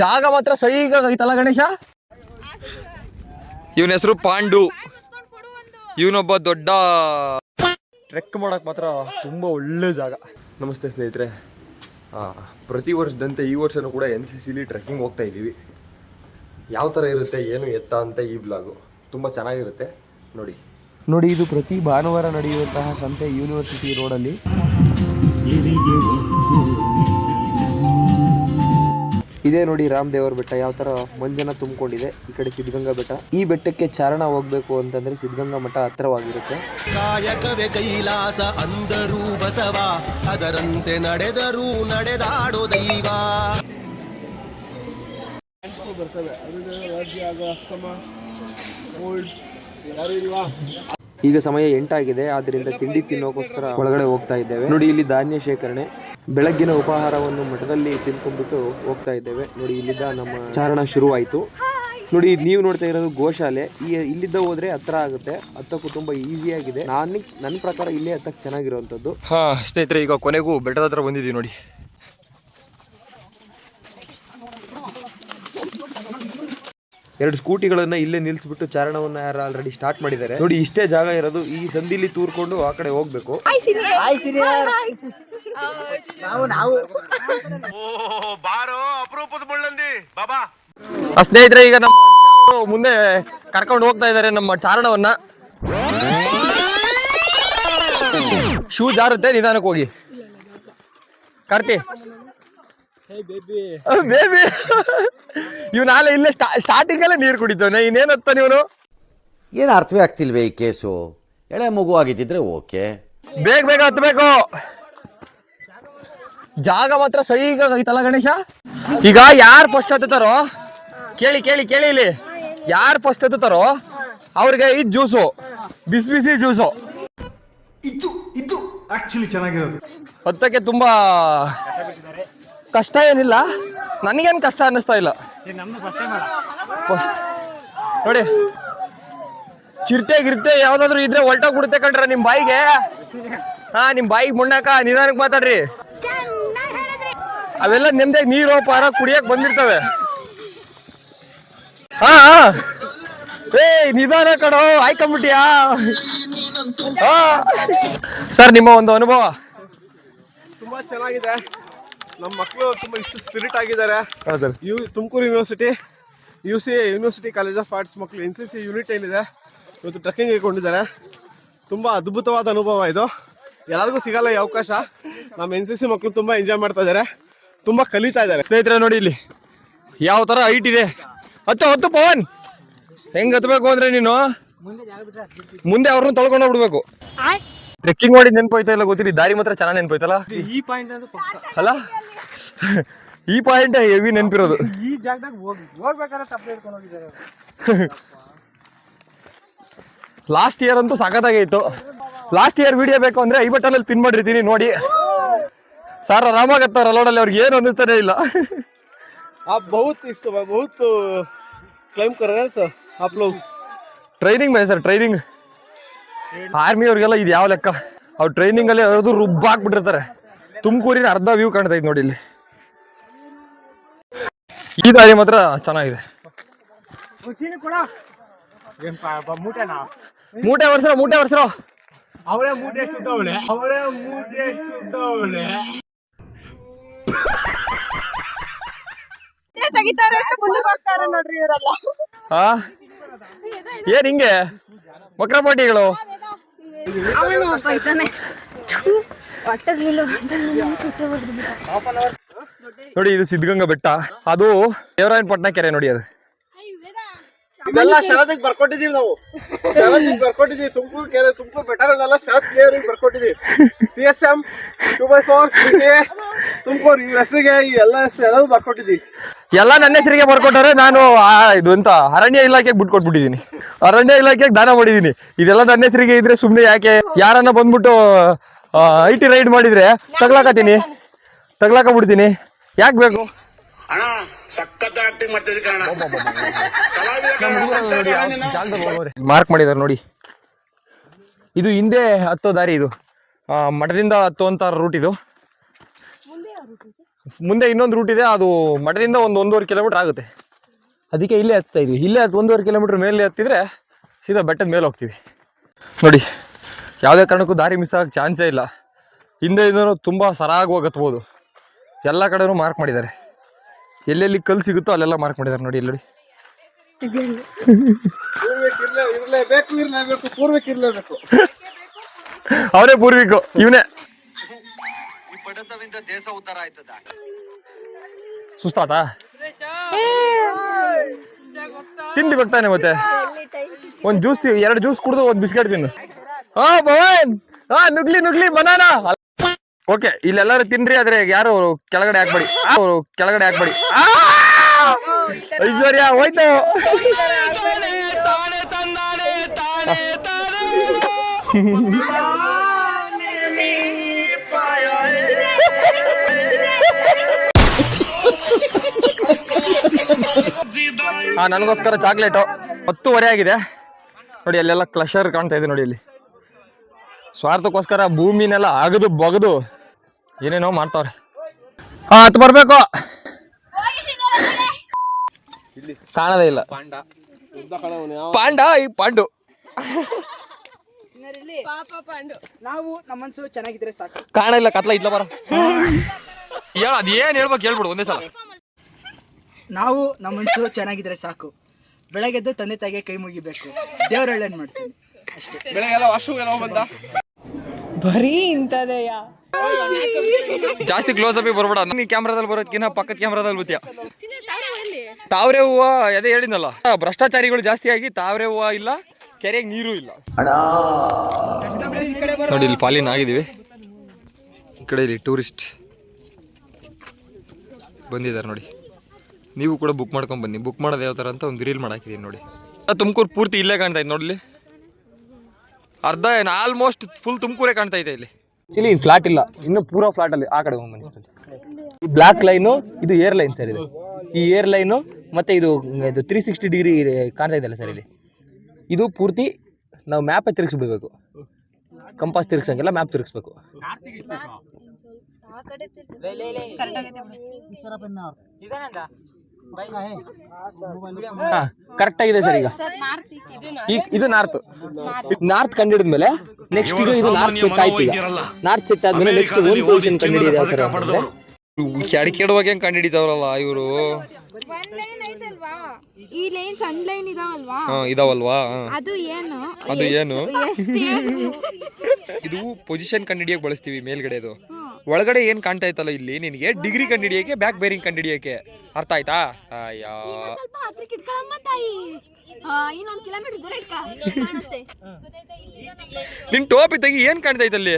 ಜಾಗ ಮಾತ್ರ ಸೈಗ ಐತಲ್ಲ ಗಣೇಶ? ಇವನ ಹೆಸರು ಪಾಂಡು. ಇವನೊಬ್ಬ ದೊಡ್ಡ ಟ್ರೆಕ್ ಮಾಡಕ್ ಮಾತ್ರ ತುಂಬ ಒಳ್ಳೆ ಜಾಗ. ನಮಸ್ತೆ ಸ್ನೇಹಿತರೆ. ಪ್ರತಿ ವರ್ಷದಂತೆ ಈ ವರ್ಷನೂ ಕೂಡ ಎನ್ ಸಿ ಸಿಲಿ ಟ್ರೆಕ್ಕಿಂಗ್ ಹೋಗ್ತಾ ಇದ್ದೀವಿ. ಯಾವ ಥರ ಇರುತ್ತೆ ಏನು ಎತ್ತ ಅಂತ ಈ ಬ್ಲಾಗು ತುಂಬ ಚೆನ್ನಾಗಿರುತ್ತೆ. ನೋಡಿ. ನೋಡಿ ಇದು ಪ್ರತಿ ಭಾನುವಾರ ನಡೆಯುವಂತಹ ಸಂತೆ ಯೂನಿವರ್ಸಿಟಿ ರೋಡಲ್ಲಿ ಇದೇ ನೋಡಿ ರಾಮದೇವರ ಬೆಟ್ಟ ಯಾವ ತರ ಮಂಜನ ತುಂಬಿಕೊಂಡಿದೆ. ಈ ಕಡೆ ಸಿದ್ಧಗಂಗಾ ಬೆಟ್ಟ. ಈ ಬೆಟ್ಟಕ್ಕೆ ಚಾರಣ ಹೋಗ್ಬೇಕು ಅಂತಂದ್ರೆ ಸಿದ್ಧಗಂಗಾ ಮಠ ಹತ್ರವಾಗಿರುತ್ತೆ. ಕಾಯಕವೇ ಕೈಲಾಸ ಅಂದರೂ ಬಸವ. ಅದರಂತೆ ನಡೆದರೂ ನಡೆದಾಡೋ ದೈವ. ಈಗ ಸಮಯ ಎಂಟಾಗಿದೆ, ಆದ್ರಿಂದ ತಿಂಡಿ ತಿನ್ನೋಕೋಸ್ಕರ ಒಳಗಡೆ ಹೋಗ್ತಾ ಇದ್ದೇವೆ. ನೋಡಿ, ಇಲ್ಲಿ ಧಾನ್ಯ ಶೇಖರಣೆ ಬೆಳಗ್ಗಿನ ಉಪಹಾರವನ್ನು ಮಠದಲ್ಲಿ ತಿನ್ಕೊಂಡ್ಬಿಟ್ಟು ಹೋಗ್ತಾ ಇದ್ದೇವೆ. ನೋಡಿ, ಇಲ್ಲಿಂದ ನಮ್ಮ ಚಾರಣ ಶುರುವಾಯಿತು. ನೋಡಿ ನೀವು ನೋಡ್ತಾ ಇರೋದು ಗೋಶಾಲೆ. ಈ ಇಲ್ಲಿದ್ದ ಹೋದ್ರೆ ಹತ್ರ ಆಗುತ್ತೆ. ಹತ್ತಕ್ಕೂ ತುಂಬಾ ಈಸಿ ಆಗಿದೆ. ನಾನು ನನ್ನ ಪ್ರಕಾರ ಇಲ್ಲೇ ಹತ್ತಕ್ಕೆ ಚೆನ್ನಾಗಿರುವಂತದ್ದು ಹಾ, ಸ್ನೇಹಿತರೆ, ಈಗ ಕೊನೆಗೂ ಬೆಟ್ಟದ ಹತ್ರ ಬಂದಿದ್ದೀವಿ ನೋಡಿ. ಎರಡು ಸ್ಕೂಟಿಗಳನ್ನ ಇಲ್ಲೇ ನಿಲ್ಸ್ಬಿಟ್ಟು ಚಾರಣವನ್ನ ಯಾರು ಆಲ್ರೆಡಿ ಸ್ಟಾರ್ಟ್ ಮಾಡಿದ್ದಾರೆ. ನೋಡಿ ಇಷ್ಟೇ ಜಾಗ ಇರೋದು ಈ ಸಂದಿಲಿ ತೂರ್ಕೊಂಡು ಆ ಕಡೆ ಹೋಗ್ಬೇಕು. ಆ ಸ್ನೇಹಿತರೆ ಈಗ ನಮ್ಮ ಮುಂದೆ ಕರ್ಕೊಂಡು ಹೋಗ್ತಾ ಇದ್ದಾರೆ ನಮ್ಮ ಚಾರಣವನ್ನ. ಶೂ ಜಾರುತ್ತೆ ನಿಧಾನಕ್ಕೆ ಹೋಗಿ. ಕಾರ್ತಿ. ಬೇಬಿ ಇವ್ ನಾಳೆ ಇಲ್ಲೇ ಸ್ಟಾರ್ಟಿಂಗ್ ಅಲ್ಲೇ ನೀರು ಕುಡಿತವನೆ. ಇನ್ನೇನ್ ಹತ್ತಾನೆ ಇವನು? ಏನು ಅರ್ಥವೇ ಆಗ್ತಿಲ್ವೇ ಈ ಕೇಸು? ಎಳೆ ಮಗು ಆಗಿದ್ದಿದ್ರೆ ಓಕೆ. ಬೇಗ ಬೇಗ ಹತ್ಬೇಕು. ಜಾಗ ಮಾತ್ರ ಸೈಗ ಐತಲ್ಲ ಗಣೇಶ? ಈಗ ಯಾರು ಫಸ್ಟ್ ಹತ್ತುತ್ತಾರೋ? ಕೇಳಿ ಕೇಳಿ ಕೇಳಿ ಇಲ್ಲಿ. ಯಾರು ಫಸ್ಟ್ ಹತ್ತುತ್ತಾರೋ? ಅವ್ರಿಗೆ ಇದು ಜ್ಯೂಸು ಬಿಸಿ ಬಿಸಿ ಜ್ಯೂಸು ಇದು ಇದು ಆಕ್ಚುಲಿ ಚೆನ್ನಾಗಿರೋದು. ಹೊತ್ತಕ್ಕೆ ತುಂಬಾ ಕಷ್ಟ ಏನಿಲ್ಲ. ನನಗೇನು ಕಷ್ಟ ಅನ್ನಿಸ್ತಾ ಇಲ್ಲ. ಫಸ್ಟ್ ನೋಡಿ ಚಿರತೆ ಗಿರ್ತೆ ಯಾವ್ದಾದ್ರು ಇದ್ರೆ ಹೊಲ್ಟೋಗ್ಬಿಡುತ್ತೆ ಕಣ್ರ ನಿಮ್ ಬಾಯಿಗೆ. ಹಾ ನಿಮ್ ಬಾಯಿಗೆ ಮುಣ್ಣಾಕ ನಿಧಾನಕ್ಕೆ ಮಾತಾಡ್ರಿ. ಅವೆಲ್ಲ ನಿಮ್ದೆ ನೀರು ಪಾರ ಕುಡಿಯಕ್ ಬಂದಿರ್ತವೆ. ಹಾ ಏ ನಿಧಾನ ಕಣೋ ಆಯ್ಕೊಂಬಿಟ್ಟಿಯಾ ಸರ್ ನಿಮ್ಮ ಒಂದು ಅನುಭವ. ತುಂಬಾ ಚೆನ್ನಾಗಿದೆ. ನಮ್ಮ ಮಕ್ಕಳು ತುಂಬಾ ಇಷ್ಟು ಸ್ಪಿರಿಟ್ ಆಗಿದ್ದಾರೆ. ಹಾ sir. You Tumakuru university U C university college of arts ಮಕ್ಕಳು ಎನ್ ಸಿ ಸಿ ಯೂನಿಟ್ ಏನಿದೆ ಇವತ್ತು ಟ್ರೆಕ್ಕಿಂಗ್ ಇಟ್ಕೊಂಡಿದ್ದಾರೆ ತುಂಬ ಅದ್ಭುತವಾದ ಅನುಭವ ಇದು. ಎಲ್ಲರಿಗೂ ಸಿಗಲ್ಲ ಈ ಅವಕಾಶ. ನಮ್ಮ ಎನ್ ಸಿ ಸಿ ಮಕ್ಕಳು ತುಂಬ ಎಂಜಾಯ್ ಮಾಡ್ತಾ ಇದ್ದಾರೆ. ತುಂಬ ಕಲಿತಾ ಇದ್ದಾರೆ. ಸ್ನೇಹಿತರೆ ನೋಡಿ ಇಲ್ಲಿ. ಯಾವ ಥರ ಹೈಟ್ ಇದೆ. ಹತ್ತು ಹತ್ತು ಪವನ್. ಹೆಂಗ್ ಹತ್ಬೇಕು ಅಂದ್ರೆ ನೀನು? ಮುಂದೆ ಅವ್ರನ್ನ ತೊಳ್ಕೊಂಡು ಬಿಡ್ಬೇಕು ಟ್ರೆಕ್ಕಿಂಗ್ ಮಾಡಿ ನೆನ್ಪೋಯ್ತಾ ಇಲ್ಲ ಗೊತ್ತಿಲ್ಲ ಈ ದಾರಿ ಮಾತ್ರ ಚೆನ್ನಾಗಿ ನೆನ್ಪೋಯ್ತಲ್ಲ ಈ ಪಾಯಿಂಟ್ ಅಲ್ಲ ಈ ಪಾಯಿಂಟ್ ಹೆವಿ ನೆನ್ಪಿರೋದು ಈ ಜಾಗದಾಗ ಲಾಸ್ಟ್ ಇಯರ್ ಅಂತೂ ಸಖತ್ತಾಗಿತ್ತು ಲಾಸ್ಟ್ ಇಯರ್ ವಿಡಿಯೋ ಬೇಕು ಅಂದ್ರೆ ಐ ಬಟನಲ್ಲಿ ಪಿನ್ ಮಾಡಿರ್ತೀನಿ ನೋಡಿ ಸರ್ ಆರಾಮಾಗತ್ತಾರ ರೋಡಲ್ಲಿ ಅವ್ರಿಗೆ ಏನು ಅನ್ನಿಸ್ತಾನೆ ಇಲ್ಲ आप बहुत इस बहुत क्लाइम कर रहे हैं सर आप लोग ಟ್ರೈನಿಂಗ್ ಮೇಲೆ ಸರ್ ಟ್ರೈನಿಂಗ್ ಆರ್ಮಿ ಅವ್ರಿಗೆಲ್ಲ ಇದು ಯಾವ ಲೆಕ್ಕ? ಅವ್ರು ಟ್ರೈನಿಂಗ್ ಅಲ್ಲಿ ಅದು ರುಬ್ಬ ಹಾಕ್ಬಿಟ್ಟಿರ್ತಾರೆ. ತುಮಕೂರಿನ ಅರ್ಧ ವ್ಯೂ ಕಾಣ್ತಾ ಇದೆ ನೋಡಿ ಇಲ್ಲಿ. ಈ ದಾರಿ ಮಾತ್ರ ಚೆನ್ನಾಗಿದೆ. ಮೂಟೆ ವರ್ಷರೋ ಮೂಟೆ ವರ್ಷರೋ ತೆಗಿತಾರೆ ಅಂತ ಮುಂದಕ್ಕೆ ಹೋಗ್ತಾರೆ ನೋಡ್ರಿ ಇವರೆಲ್ಲ. ಹಾ ಏನ್ ಹಿಂಗೆ? ವಕ್ರಪಾಟಿಗಳು ಅವನು ಒಬ್ಬ ಇದ್ದಾನೆ. ನೋಡಿ ಇದು ಸಿದ್ಧಗಂಗಾ ಬೆಟ್ಟ. ಅದು ದೇವರಾಯನ ಪಟ್ನ ಕೆರೆ ನೋಡಿ ಅದು. ಇದೆಲ್ಲ ಶರದಿಗೆ ಬರ್ಕೊಟ್ಟಿದೀವಿ ನಾವು. ಶರದಿಗೆ ಬರ್ಕೊಟ್ಟಿದೀವಿ. ತುಮಕೂರು ಕೆರೆ ತುಮಕೂರು ಬೆಟ್ಟಗಳನ್ನೆಲ್ಲ Sharath clear ಬರ್ಕೊಟ್ಟಿದೀವಿ. C S M two by four Tumakuru ಇವ್ರ ಹೆಸರಿಗೆ ಈ ಎಲ್ಲ ಹೆಸರು ಎಲ್ಲವೂ ಬರ್ಕೊಟ್ಟಿದೀವಿ. ಎಲ್ಲ ನನ್ನ ಹೆಸರಿಗೆ ಬರ್ಕೊಟ್ಟಾರೆ ನಾನು ಆ, ಇದು ಅಂತ ಅರಣ್ಯ ಇಲಾಖೆಗೆ ಬಿಟ್ಕೊಟ್ಬಿಟ್ಟಿದ್ದೀನಿ ಅರಣ್ಯ ಇಲಾಖೆಗೆ ದಾನ ಮಾಡಿದ್ದೀನಿ ಇದೆಲ್ಲ ನನ್ನ ಹೆಸರಿಗೆ ಇದ್ರೆ ಸುಮ್ಮನೆ ಯಾಕೆ ಯಾರನ್ನ ಬಂದ್ಬಿಟ್ಟು ಐ ಟಿ ರೈಡ್ ಮಾಡಿದ್ರೆ ತಗ್ಲಾಕತ್ತೀನಿ. ತಗ್ಲಾಕ ಬಿಡ್ತೀನಿ ಯಾಕೆ ಬೇಕು? ಸಖತ್ ಆಕ್ಟಿಂಗ್ ಮಾಡ್ತಿದ್ದೆ ಕಾರಣ. ಮಾರ್ಕ್ ಮಾಡಿದಾರೆ ನೋಡಿ. ಇದು ಹಿಂದೆ ಹತ್ತೋ ದಾರಿ ಇದು. ಆ, ಮಠದಿಂದ ಹತ್ತುವಂತ ರೂಟ್ ಇದು. ಮುಂದೆ ಇನ್ನೊಂದು ರೂಟ್ ಇದೆ ಅದು ಮಠದಿಂದ ಒಂದು ಒಂದೂವರೆ ಕಿಲೋಮೀಟರ್ ಆಗುತ್ತೆ. ಅದಕ್ಕೆ ಇಲ್ಲೇ ಹತ್ತಾ ಇದ್ವಿ. ಇಲ್ಲೇ ಹತ್ತು ಒಂದೂವರೆ ಕಿಲೋಮೀಟರ್ ಮೇಲೆ ಹತ್ತಿದ್ರೆ ಸೀದಾ ಬೆಟ್ಟದ ಮೇಲೆ ಹೋಗ್ತೀವಿ. ನೋಡಿ ಯಾವುದೇ ಕಾರಣಕ್ಕೂ ದಾರಿ ಮಿಸ್ ಆಗಕ್ಕೆ ಚಾನ್ಸೇ ಇಲ್ಲ. ಹಿಂದೆ ಇದನ್ನು ತುಂಬ ಸರಾಗವಾಗಿ ಹತ್ಬೋದು. ಎಲ್ಲ ಕಡೆನೂ ಮಾರ್ಕ್ ಮಾಡಿದ್ದಾರೆ. ಎಲ್ಲೆಲ್ಲಿ ಕಲ್ಲು ಸಿಗುತ್ತೋ ಅಲ್ಲೆಲ್ಲ ಮಾರ್ಕ್ ಮಾಡಿದ್ದಾರೆ ನೋಡಿ ಇಲ್ಲಿ ಅವರೇ ಪೂರ್ವಿಕು, ಇವನೇ. ದೇಶ ಸುಸ್ತಾತಾ? ತಿಂಡಿ ಬರ್ತಾನೆ ಮತ್ತೆ? ಒಂದ್ ಜ್ಯೂಸ್ ಎರಡು ಜ್ಯೂಸ್ ಕುಡಿದು ಒಂದ್ ಬಿಸ್ಕೆಟ್ ತಿನ್ನು. ಹಾ ಭವನ್ ಹಾ ನುಗ್ಲಿ ನುಗ್ಲಿ, ಬನಾನಾ! ಓಕೆ ಇಲ್ಲೆಲ್ಲಾರು ತಿನ್ರಿ ಆದ್ರೆ ಯಾರು ಕೆಳಗಡೆ ಹಾಕ್ಬೇಡಿ. ಆ, ಕೆಳಗಡೆ ಹಾಕ್ಬೇಡಿ! ಐಶ್ವರ್ಯ ಹೋಯ್ತು. ಹಾ ನನಗೋಸ್ಕರ ಚಾಕ್ಲೇಟು ಹತ್ತುವರೆ ಆಗಿದೆ. ನೋಡಿ ಅಲ್ಲೆಲ್ಲ ಕ್ಲಶರ್ ಕಾಣ್ತಾ ಇದೆ ನೋಡಿ ಇಲ್ಲಿ. ಸ್ವಾರ್ಥಕ್ಕೋಸ್ಕರ ಭೂಮಿನೆಲ್ಲ ಅಗದು ಬಗದು ಏನೇನೋ ಮಾಡ್ತಾವ್ರೆ. ಹಾ ಹತ್ತು ಬರ್ಬೇಕು. ಕಾಣದೇ ಇಲ್ಲ. ಪಾಂಡ. ಈ ಪಾಂಡು. ನಾವು ನಮ್ಮ ಮನಸ್ಸು ಚೆನ್ನಾಗಿದ್ರೆ ಸಾಕು. ಕಾಣ ಇಲ್ಲ ಕತ್ಲ ಇದ್ಲ ಬರ. ಹೇಳ ಅದೇನ್ ಹೇಳ್ಬೇಕು ಹೇಳ್ಬಿಡು ಒಂದೇ ಸಲ. ನಾವು ನಮ್ಮ ಮನಸ್ಸು ಚೆನ್ನಾಗಿದ್ರೆ ಸಾಕು. ಬೆಳಗ್ಗೆದ್ದು ತಂದೆ ತಾಯಿಗೆ ಕೈ ಮುಗಿಬೇಕು. ದೇವ್ರ ಮಾಡ್ತೀನಿ? ಬೆಳಗ್ಗೆಲ್ಲ ವಾಶ್ರೂಮ್ಗೆಲ್ಲ ಬಂದ? ಬರೀ ಇಂಥದೆಯ? ಜಾಸ್ತಿ ಕ್ಲೋಸ್ ಅಪ್ ಬರ್ಬೇಡ. ನೀ ಕ್ಯಾಮ್ರಾದಲ್ಲಿ ಬರೋದ್ಕಿನ್ನ ಪಕ್ಕದ ಕ್ಯಾಮ್ರಾದಲ್ಲಿ ಬತ್ತೀಯ ತಾವ್ರೆ ಹೂವು ಅದೇ ಹೇಳಿದ್ನಲ್ಲ. ಭ್ರಷ್ಟಾಚಾರಿಗಳು ಜಾಸ್ತಿ ಆಗಿ ತಾವ್ರೆ ಹೂವು ಇಲ್ಲ ಕೆರೆಗೆ ನೀರು ಇಲ್ಲ. ನೋಡಿ ಇಲ್ಲಿ ಫಾಲಿನ್ ಆಗಿದ್ದೀವಿ. ಈ ಕಡೆ ಇಲ್ಲಿ ಟೂರಿಸ್ಟ್ ಬಂದಿದ್ದಾರೆ ನೋಡಿ. ನೀವು ಕೂಡ ಬುಕ್ ಮಾಡ್ಕೊಂಡ್ ಬನ್ನಿ. ಬುಕ್ ಮಾಡೋದು ಯಾವ ಥರ ಅಂತ ಒಂದು ರೀಲ್ ಮಾಡಾಕಿದ್ದೀನಿ ನೋಡಿ. ತುಮಕೂರು ಪೂರ್ತಿ ಇಲ್ಲೇ ಕಾಣ್ತಾ ಇದೆ ನೋಡಿ ಅರ್ಧ ಏನು ಆಲ್ಮೋಸ್ಟ್ ಫುಲ್ ತುಮಕೂರೇ ಕಾಣ್ತಾ ಇದೆ ಇಲ್ಲಿ. ಇಲ್ಲಿ ಫ್ಲಾಟ್ ಇಲ್ಲ. ಇನ್ನು ಪೂರಾ ಫ್ಲಾಟ್ ಅಲ್ಲಿ ಆ ಕಡೆ ಹೋಗಿ ಈ ಬ್ಲಾಕ್ ಲೈನು ಇದು ಏರ್ ಲೈನ್ ಸರ್ ಇದು. ಈ ಏರ್ ಲೈನು ಮತ್ತೆ ಇದು ಇದು ತ್ರೀ ಸಿಕ್ಸ್ಟಿ ಡಿಗ್ರಿ ಕಾಣ್ತಾ ಇದೆಯಲ್ಲ ಸರ್ ಇಲ್ಲಿ. ಇದು ಪೂರ್ತಿ ನಾವು ಮ್ಯಾಪೇ ತಿರುಗಿಸ್ಬಿಡ್ಬೇಕು. Compass ತಿರುಗಿಸಂಗಿಲ್ಲ map ತಿರುಗಿಸ್ಬೇಕು. ಹಾ ಕರೆಕ್ಟ್ ಆಗಿದೆ ಸರ್. ಈಗ. ಈಗ. ಇದು ನಾರ್ತ್. ನಾರ್ತ್. ಕಂಡು ಮೇಲೆ ನೆಕ್ಸ್ಟ್ ಈಗ ಇದು ನಾರ್ತ್ ಸೆಟ್ ಆಯ್ತು ಈಗ. ನಾರ್ತ್ ಸೆಟ್ ಆದ್ಮೇಲೆ ನೆಕ್ಸ್ಟ್ ಓನ್ ಪೊಸಿಷನ್ ಕಂಡಿಡಿಯೋದು ಯಾವ ತರ ಅಂದ್ರೆ ಕೆಡಕೆಡುವಾಗ ಹೆಂಗ್ ಕಂಡಿಡಿತಾವ್ರಲ್ಲ ಇವರು? ಈ ಲೈನ್ ಸಣ್ಣ ಲೈನ್ ಇದಾವಲ್ವಾ? ಇದಾವಲ್ವಾ? ಅದು ಏನು? ಅದು ಏನು? ಇದು ಪೊಸಿಷನ್ ಕಂಡಿಡಿಯಕ್ಕೆ ಬಳಸ್ತೀವಿ ಮೇಲ್ಗಡೆ ಇದು ಒಳಗಡೆ ಏನ್ ಕಾಣ್ತಾ ಇತ್ತಲ್ಲ ಇಲ್ಲಿ? ನಿನಗೆ ಡಿಗ್ರಿ ಕಂಡಿಡಿಯಕ್ಕೆ ಬ್ಯಾಕ್ ಬೇರಿಂಗ್ ಕಂಡಿಡಿಯಕ್ಕೆ ಅರ್ಥ ಆಯ್ತಾ? ಅಯ್ಯೋ. ಸ್ವಲ್ಪ ಹತ್ರಕ್ಕೆ ಇಟ್ಕೊಳ್ಳಮ್ಮ ತಾಯಿ. ಇನ್ನೊಂದು ಕಿಲೋಮೀಟರ್ ದೂರ ಇಟ್ಕ. ಕಾಣುತ್ತೆ. ನಿನ್ ಟೋಪಿ ತೆಗಿ ಏನ್ ಕಾಣ್ತಾ ಇತ್ತಲ್ಲಿ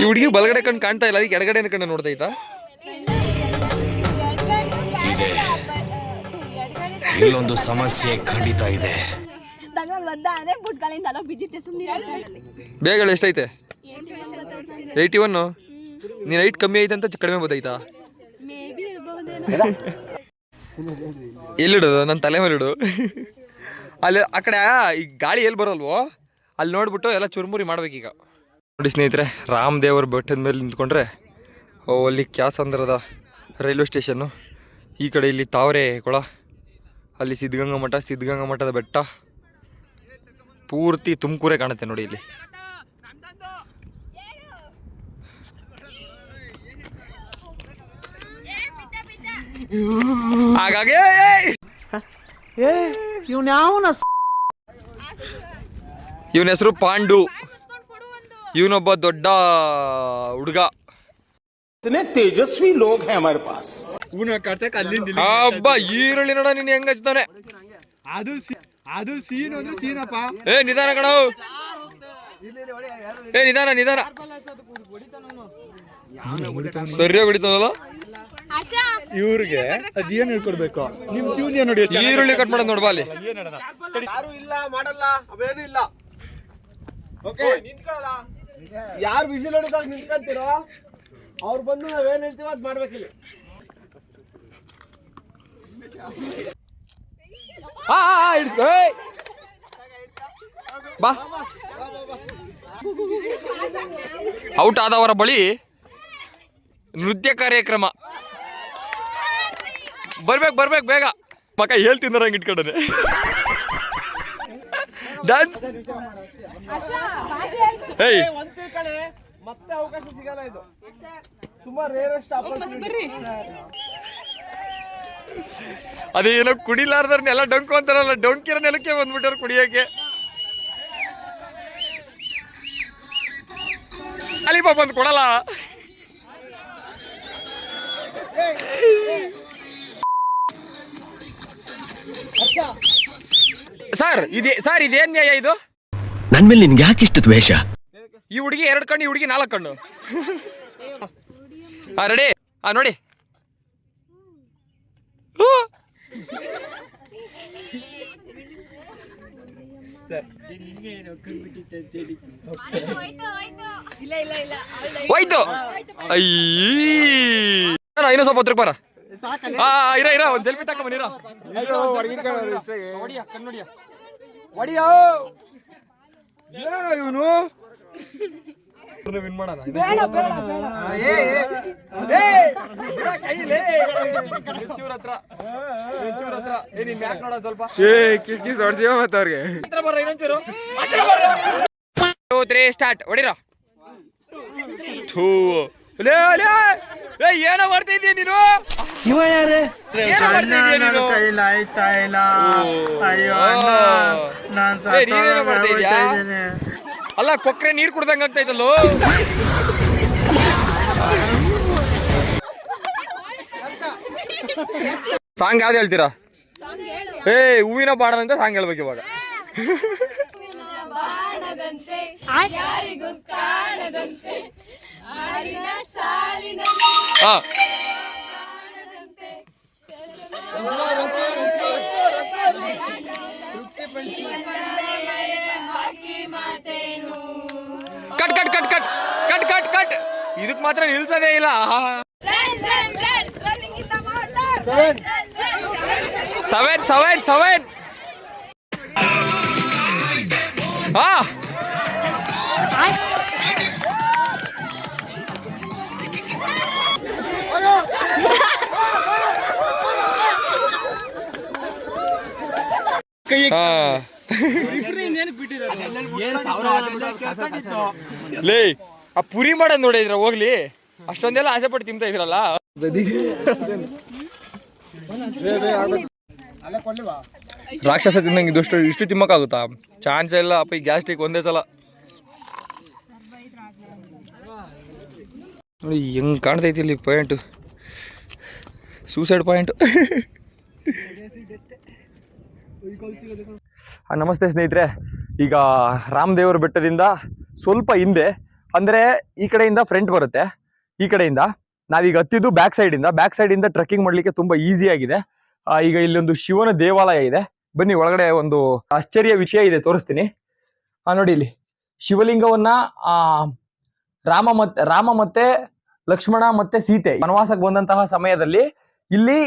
ಈ ಹುಡುಗಿ ಬಲಗಡೆ ಕಣ್ ಕಾಣ್ತಾ ಇಲ್ಲ ಅದಕ್ಕೆ ಎಡಗಡೆ ಕಣ್ಣು ನೋಡ್ತಾ ಇತ್ತಾ ಇಲ್ಲೊಂದು ಸಮಸ್ಯೆ ಖಂಡಿತ ಇದೆ. ಬೇಗ ಎಷ್ಟೈತೆ ಏಯ್ಟಿ ಒನ್ ನೀನು ಹೈಟ್ ಕಮ್ಮಿ ಐತೆ ಅಂತ ಕಡಿಮೆ ಬತ್ತಾಯ್ತಾ ಮೇ ಬಿ ಇರ್ಬೋದೇನೋ ಎಲ್ಲಿಡೋದು ನನ್ನ ತಲೆ ಮೇಲೆ ಇಡು. ಅಲ್ಲಿ ಆ ಕಡೆ ಈ ಗಾಳಿ ಎಲ್ಲಿ ಬರಲ್ವೋ, ಅಲ್ಲಿ ನೋಡ್ಬಿಟ್ಟು ಎಲ್ಲ ಚುರುಮುರಿ ಮಾಡ್ಬೇಕೀಗ. ನೋಡಿ ಸ್ನೇಹಿತರೆ, ರಾಮದೇವರ ಬೆಟ್ಟದ ಮೇಲೆ ನಿಂತ್ಕೊಂಡ್ರೆ, ಓ, ಅಲ್ಲಿ ಕ್ಯಾಸಂದ್ರದ ರೈಲ್ವೆ ಸ್ಟೇಷನ್ನು. ಈ ಕಡೆ ಇಲ್ಲಿ ತಾವರೆ ಕೊಳ, ಅಲ್ಲಿ ಸಿದ್ಧಗಂಗಾ ಮಠ, ಸಿದ್ಧಗಂಗಾ ಮಠದ ಬೆಟ್ಟ. ಪೂರ್ತಿ ತುಮಕೂರೇ ಕಾಣುತ್ತೆ ನೋಡಿ ಇಲ್ಲಿ. ಹಾಗಾಗಿ ಇವ್ನ ಯಾವನ ಇವನ ಹೆಸರು ಪಾಂಡು. ಇವನೊಬ್ಬ ದೊಡ್ಡ ಹುಡುಗ. ತೇಜಸ್ವಿ ಹೈ ಹಮಾರೆ ಪಾಸ್ ಹಬ್ಬ ಈರುಳ್ಳಿ ನೋಡ ನೀನ್ ಹೆಂಗ್ ಹಚ್ತಾನೆ. ಅದು ಅದು ಸೀನ್ ಅಂದ್ರೆ ಸೀನಪ್ಪ ಏ ನಿಧಾನ ಕಣ. ಏ ನಿಧಾನ ನಿಧಾನ. ಸರಿಯಾಗಿ ಹೊಡಿತಾನಲ್ಲ? ಇವ್ರಿಗೆ ಅದೇನ್ ಹೇಳ್ಕೊಡ್ಬೇಕು? ನಿಮ್ ಟ್ಯೂನ್ ನೋಡಿ ಈರುಳ್ಳಿ ಕಟ್ ಮಾಡೋದು ನೋಡ್ಬಾ ಅಲ್ಲಿ. ಯಾರು ಇಲ್ಲ ಮಾಡಲ್ಲ ಅವೇನು ಇಲ್ಲ. ಓಕೆ ನಿಂತ್ಕೊಳ್ಳಲ್ಲ ಯಾರು ವಿಸಿಲ್ ಹೊಡಿದಾಗ ನಿಂತ್ಕೊಳ್ತೀರೋ ಅವ್ರು ಬಂದು ನಾವೇನ್ ಹೇಳ್ತೀವೋ ಅದ್ ಮಾಡ್ಬೇಕಿಲ್ಲಿ. ಇಲ್ಲಿ ಆ, ಆ, ಹಿಡ್ಸ್ಕೊ, ಬಾ. ಔಟ್ ಆದವರ ಬಳಿ ನೃತ್ಯ ಕಾರ್ಯಕ್ರಮ. ಬರ್ಬೇಕು ಬರ್ಬೇಕು ಬೇಗ. ಪಕ್ಕ ಹೇಳ್ತೀನಿ ಹಂಗ ಇಟ್ಕೊಂಡ್ರೆ ಡ್ಯಾನ್ಸ್ ಏಯ್. ಮತ್ತೆ ಅವಕಾಶ ಸಿಗಲ್ಲ ಇದು. ತುಂಬಾ ರೇರೆಸ್ಟ್ ಅದೇನೋ ಕುಡಿಲಾರ್ದವ್ರನ್ನೆಲ್ಲ ಡೊಂಕು ಅಂತಾರಲ್ಲ ಡೊಂಕಿರ ನೆಲಕ್ಕೆ ಬಂದ್ಬಿಟ್ಟಾರ ಕುಡಿಯೋಕೆ ಅಲ್ಲಿ ಬಂದು ಕೊಡಲ್ಲ. ಸರ್ ಇದೆ ಸರ್ ಇದೇನ್ ನ್ಯಾಯ ಇದು? ನನ್ ಮೇಲೆ ನಿನ್ಗೆ ಯಾಕೆ ಇಷ್ಟು ದ್ವೇಷ? ಈ ಹುಡುಗಿ ಎರಡು ಕಣ್ಣು ಈ ಹುಡುಗಿ ನಾಲ್ಕು ಕಣ್ಣು. ಹಾ ರೆಡಿ ಹಾ ನೋಡಿ. ಹೂ. ಇಲ್ಲ ಇಲ್ಲ ಇಲ್ಲ. ಹೋಯ್ತು. ಅಯ್ಯ. ಇನ್ನೂ ಸ್ವಲ್ಪ ಹತ್ರಕ್ಕೆ ಬರ. ಹಾ ಇರ ಇರ ಒಂದ್ ಸೆಲ್ಫಿ ತಕೊಂಡ್ ಬನ್ನಿರ ಹೊಡಿಯ ಕಣ್ಣುಡಿಯ ಹೊಡಿಯ. ಇವನು? ವಿನ್ ಮಾಡೋಣ. ಸ್ವಲ್ಪ. ಏ ಕಿಸ್ ಕಿಸ್ ಹೊಡ್ಸಿವ ಮತ್ತೆ ಅವ್ರಿಗೆ. ಬರ್ರ ಇನ್ನೊಂಚೂರು ಟೂ ತ್ರೀ ಸ್ಟಾರ್ಟ್ ಹೊಡಿರ. ಥೂ ಲೇ ಲೇ. ಏ ಏನೋ ಮಾಡ್ತಾ ಇದೀಯ ನೀನು? ಏನೋ ಯಾರು ಆಯ್ತಾ ಇಲ್ಲ. ಅಯ್ಯೋ ನಾನ್ ಅಲ್ಲ ಕೊಕ್ರೆ ನೀರ್ ಕುಡ್ದಂಗ ಆಗ್ತೈತಲ್ಲೋ ಸಾಂಗ್ ಯಾವ್ದು ಹೇಳ್ತೀರಾ? ಏ ಹೂವಿನ ಬಾಣದಂತ ಸಾಂಗ್ ಹೇಳ್ಬೇಕು ಇವಾಗ. ಬಾಣದಂತೆ ಯಾರಿಗೂ ಕಾಣದಂತೆ. ಆಡಿನ ಸಾಲಿನಲ್ಲಿ ಹಾ. Cut cut cut cut cut ಇದಕ್ ಮಾತ್ರ ನಿಲ್ಸೋದೇ ಇಲ್ಲ. Run run seven seven seven ಹಾ ಹಾ. ಲೇ ಆ ಪುರಿ ಮಾಡೋದ್ ನೋಡಿದ್ರ ಹೋಗ್ಲಿ. ಅಷ್ಟೊಂದೆಲ್ಲ ಆಸೆ ಪಟ್ಟು ತಿಂತಾ ಇದ್ರಲ್ಲ. ರಾಕ್ಷಸ ತಿಂದಂಗೆ ಇಷ್ಟು ಇಷ್ಟು ತಿಮ್ಮಕ್ಕಾಗುತ್ತಾ? ಚಾನ್ಸ್ ಇಲ್ಲ ಅಪ್ಪ ಈ ಗ್ಯಾಸ್ಟ್ರಿಕ್ ಒಂದೇ ಸಲ. ನೋಡಿ ಹೆಂಗ್ ಕಾಣ್ತೈತಿ ಇಲ್ಲಿ ಪಾಯಿಂಟ್ ಸೂಸೈಡ್ ಪಾಯಿಂಟ್ ನಮಸ್ತೆ ಸ್ನೇಹಿತರೆ. ಈಗ ರಾಮದೇವರ ಬೆಟ್ಟದಿಂದ ಸ್ವಲ್ಪ ಹಿಂದೆ, ಅಂದರೆ ಈ ಕಡೆಯಿಂದ ಫ್ರಂಟ್ ಬರುತ್ತೆ, ಈ ಕಡೆಯಿಂದ. ನಾವೀಗ ಹತ್ತಿದ್ದು ಬ್ಯಾಕ್ ಸೈಡಿಂದ ಬ್ಯಾಕ್ ಸೈಡಿಂದ ಟ್ರೆಕ್ಕಿಂಗ್ ಮಾಡಲಿಕ್ಕೆ ತುಂಬ ಆಗಿದೆ. ಈಗ ಇಲ್ಲೊಂದು ಶಿವನ ದೇವಾಲಯ ಇದೆ. ಬನ್ನಿ, ಒಳಗಡೆ ಒಂದು ಆಶ್ಚರ್ಯ ವಿಷಯ ಇದೆ, ತೋರಿಸ್ತೀನಿ. ನೋಡಿ ಇಲ್ಲಿ. ಶಿವಲಿಂಗವನ್ನ ರಾಮ ಮತ್ತೆ ರಾಮ ಮತ್ತೆ ಲಕ್ಷ್ಮಣ ಮತ್ತೆ ಸೀತೆ, ವನವಾಸಕ್ಕೆ ಬಂದಂತಹ ಸಮಯದಲ್ಲಿ ಇಲ್ಲಿ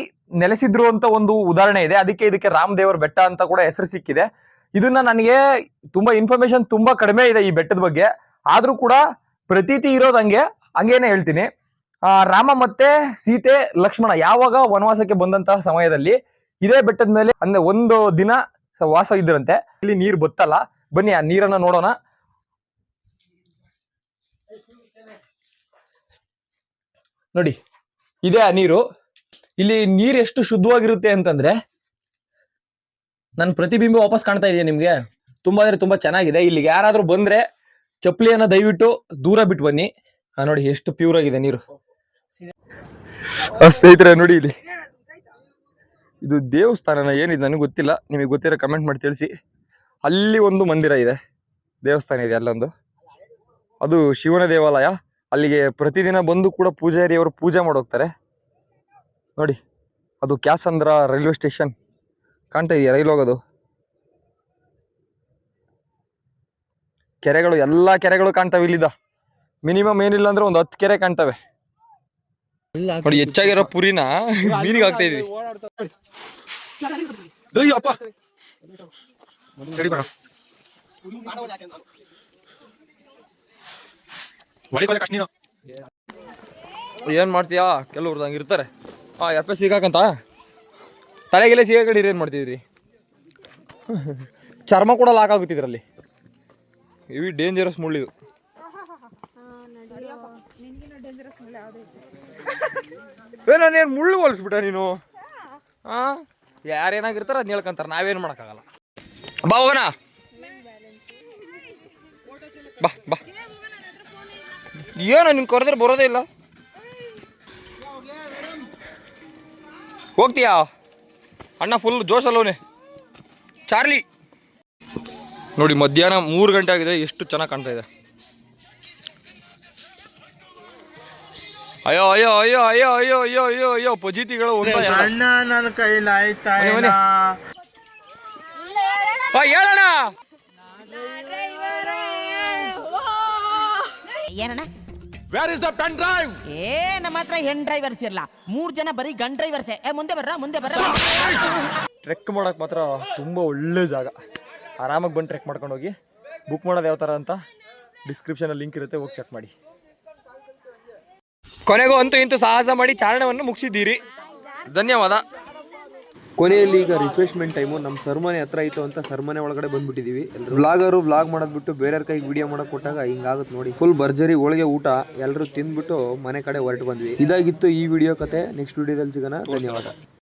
ನೆಲೆಸಿದ್ರು ಅಂತ ಒಂದು ಉದಾಹರಣೆ ಇದೆ. ಅದಕ್ಕೆ ಇದಕ್ಕೆ ರಾಮದೇವರ ಬೆಟ್ಟ ಅಂತ ಕೂಡ ಹೆಸರು ಸಿಕ್ಕಿದೆ. ಇದನ್ನ ನನಗೆ ತುಂಬಾ ಇನ್ಫಾರ್ಮೇಶನ್ ತುಂಬಾ ಕಡಿಮೆ ಇದೆ ಈ ಬೆಟ್ಟದ ಬಗ್ಗೆ. ಆದ್ರೂ ಕೂಡ ಪ್ರತೀತಿ ಇರೋದು ಹಂಗೆ. ಹಂಗೇನೆ ಹೇಳ್ತೀನಿ. ರಾಮ ಮತ್ತೆ ಸೀತೆ, ಲಕ್ಷ್ಮಣ ಯಾವಾಗ ವನವಾಸಕ್ಕೆ ಬಂದಂತಹ ಸಮಯದಲ್ಲಿ ಇದೇ ಬೆಟ್ಟದ ಮೇಲೆ ಅಂದ್ರೆ ಒಂದು ದಿನ ವಾಸ ಇದ್ರಂತೆ. ಇಲ್ಲಿ ನೀರು ಬತ್ತಲ್ಲ. ಬನ್ನಿ, ಆ ನೀರನ್ನ ನೋಡೋಣ. ನೋಡಿ, ಇದೇ ಆ ನೀರು. ಇಲ್ಲಿ ನೀರು ಎಷ್ಟು ಶುದ್ಧವಾಗಿರುತ್ತೆ ಅಂತಂದ್ರೆ ನನ್ನ ಪ್ರತಿಬಿಂಬ ವಾಪಸ್ ಕಾಣ್ತಾ ಇದೆಯಾ ನಿಮ್ಗೆ? ತುಂಬಾ ಅಂದ್ರೆ ತುಂಬಾ ಚೆನ್ನಾಗಿದೆ. ಇಲ್ಲಿಗೆ ಯಾರಾದ್ರೂ ಬಂದ್ರೆ ಚಪ್ಪಲಿಯನ್ನ ದಯವಿಟ್ಟು ದೂರ ಬಿಟ್ಟು ಬನ್ನಿ. ನೋಡಿ ಎಷ್ಟು ಪ್ಯೂರ್ ಆಗಿದೆ ನೀರು. ಸ್ನೇಹಿತರೆ, ನೋಡಿ ಇಲ್ಲಿ. ಇದು ದೇವಸ್ಥಾನನ ಏನಿದೆ ನನಗೆ ಗೊತ್ತಿಲ್ಲ. ನಿಮಗೆ ಗೊತ್ತಿರೋ ಕಮೆಂಟ್ ಮಾಡಿ ತಿಳಿಸಿ. ಅಲ್ಲಿ ಒಂದು ಮಂದಿರ ಇದೆ. ದೇವಸ್ಥಾನ ಇದೆ ಅಲ್ಲೊಂದು. ಅದು ಶಿವನ ದೇವಾಲಯ. ಅಲ್ಲಿಗೆ ಪ್ರತಿದಿನ ಬಂದು ಕೂಡ ಪೂಜಾರಿಯವರು ಪೂಜೆ ಮಾಡೋಗ್ತಾರೆ. ನೋಡಿ, ಅದು ಕ್ಯಾಸಂದ್ರ ರೈಲ್ವೆ ಸ್ಟೇಷನ್. ಕಾಣ್ತಾ ಇದೆಯಾ? ರೈಲ್ ಹೋಗೋದು. ಕೆರೆಗಳು ಎಲ್ಲಾ ಕೆರೆಗಳು ಕಾಣ್ತವೆ ಇಲ್ಲಿದ. ಮಿನಿಮಮ್ ಏನಿಲ್ಲ ಅಂದ್ರೆ ಒಂದು ಹತ್ತು ಕೆರೆ ಕಾಣ್ತವೆ. ನೋಡಿ ಹೆಚ್ಚಾಗಿರೋ ಪುರಿನ? ಮೀನಿಗೆ ಹಾಕ್ತಾ ಇದ್ವಿ. ಏನ್ ಮಾಡ್ತೀಯಾ? ಕೆಲವ್ರದ್ದು ಇರ್ತಾರೆ. ಆ ಎಫ್ ಎಸ್ ಸಿಗಾಕಂತ ತಲೆಗೆಲ್ಲ ಸಿಗಾಕಡಿರಿ ಏನು ಮಾಡ್ತಿದ್ರಿ? ಚರ್ಮ ಕೂಡ ಲಾಕ್ ಆಗುತ್ತಿದ್ರಲ್ಲಿ ಇವಿ ಡೇಂಜರಸ್ ಮುಳ್ಳಿದು ನಾನೇನು ಮುಳ್ಳು ಹೋಲಿಸ್ಬಿಟ್ಟ ನೀನು? ಹಾಂ ಯಾರೇನಾಗಿರ್ತಾರೆ ಅದನ್ನ ಹೇಳ್ಕೊಂತಾರೆ, ನಾವೇನು ಮಾಡೋಕ್ಕಾಗಲ್ಲ. ಬಾ ಹೋಗೋಣ. ಬಾ ಬಾ. ಏನೋ ನಿನ್ ಕರೆದ್ರೆ ಬರೋದೇ ಇಲ್ಲ. ಹೋಗ್ತೀಯಾ? ಅಣ್ಣ ಫುಲ್ ಜೋಶಲ್ಲವನೆ ಚಾರ್ಲಿ. ನೋಡಿ ಮಧ್ಯಾಹ್ನ ಮೂರು ಗಂಟೆ ಆಗಿದೆ ಎಷ್ಟು ಚೆನ್ನಾಗಿ ಕಾಣ್ತಾ ಇದೆ. ಅಯ್ಯೋ ಅಯ್ಯೋ ಅಯ್ಯೋ ಅಯ್ಯೋ ಅಯ್ಯೋ ಅಯ್ಯೋ ಅಯ್ಯೋ ಅಯ್ಯೋ ಪಜಿತಿಗಳು ಅಣ್ಣ ನನ್ನ ಕೈಲಾಯ್ತಾ ಹೇಳಣ್ಣ. ಏನಣ್ಣ where is the pen drive ಏ ನಮ್ಮ ಹತ್ರ ಹೆಣ್ ಡ್ರೈವರ್ಸ್ ಇರಲ್ಲ ಮೂರ್ ಜನ ಬರೀ ಗನ್ ಡ್ರೈವರ್ಸ್ ಏ. ಮುಂದೆ ಬರ್ರ ಮುಂದೆ ಬರ್ರ. ಟ್ರೆಕ್ ಮಾಡೋಕೆ ಮಾತ್ರ ತುಂಬ ಒಳ್ಳೆ ಜಾಗ. ಆರಾಮಾಗಿ ಬಂದು ಟ್ರೆಕ್ ಮಾಡ್ಕೊಂಡು ಹೋಗಿ. ಬುಕ್ ಮಾಡೋದು ಯಾವ ಥರ ಅಂತ ಡಿಸ್ಕ್ರಿಪ್ಷನಲ್ಲಿ ಲಿಂಕ್ ಇರುತ್ತೆ ಹೋಗಿ ಚೆಕ್ ಮಾಡಿ. ಕೊನೆಗೂ ಅಂತೂ ಇಂತೂ ಸಾಹಸ ಮಾಡಿ ಚಾರಣವನ್ನು ಮುಗಿಸಿದ್ದೀರಿ. ಧನ್ಯವಾದ. ಕೊನೆಯಲ್ಲಿ ಈಗ ರಿಫ್ರೆಶ್ಮೆಂಟ್ ಟೈಮು ನಮ್ಮ ಸರ್ಮನೆ ಹತ್ರ ಇತ್ತು ಅಂತ ಸರ್ಮನೆ ಒಳಗಡೆ ಬಂದ್ಬಿಟ್ಟಿದೀವಿ. ವ್ಲಾಗರು ವ್ಲಾಗ್ ಮಾಡೋದ್ಬಿಟ್ಟು ಬೇರೆಯವ್ರ ಕೈಗೆ ವಿಡಿಯೋ ಮಾಡಕ್ ಕೊಟ್ಟಾಗ ಹಿಂಗಾಗುತ್ತೆ ನೋಡಿ. ಫುಲ್ ಭರ್ಜರಿ ಒಳಗೆ ಊಟ ಎಲ್ಲರೂ ತಿಂದ್ಬಿಟ್ಟು ಮನೆ ಕಡೆ ಹೊರಟು ಬಂದ್ವಿ. ಇದಾಗಿತ್ತು ಈ ವಿಡಿಯೋ ಕತೆ. ನೆಕ್ಸ್ಟ್ ವಿಡಿಯೋದಲ್ಲಿ ಸಿಗೋಣ. ಧನ್ಯವಾದ.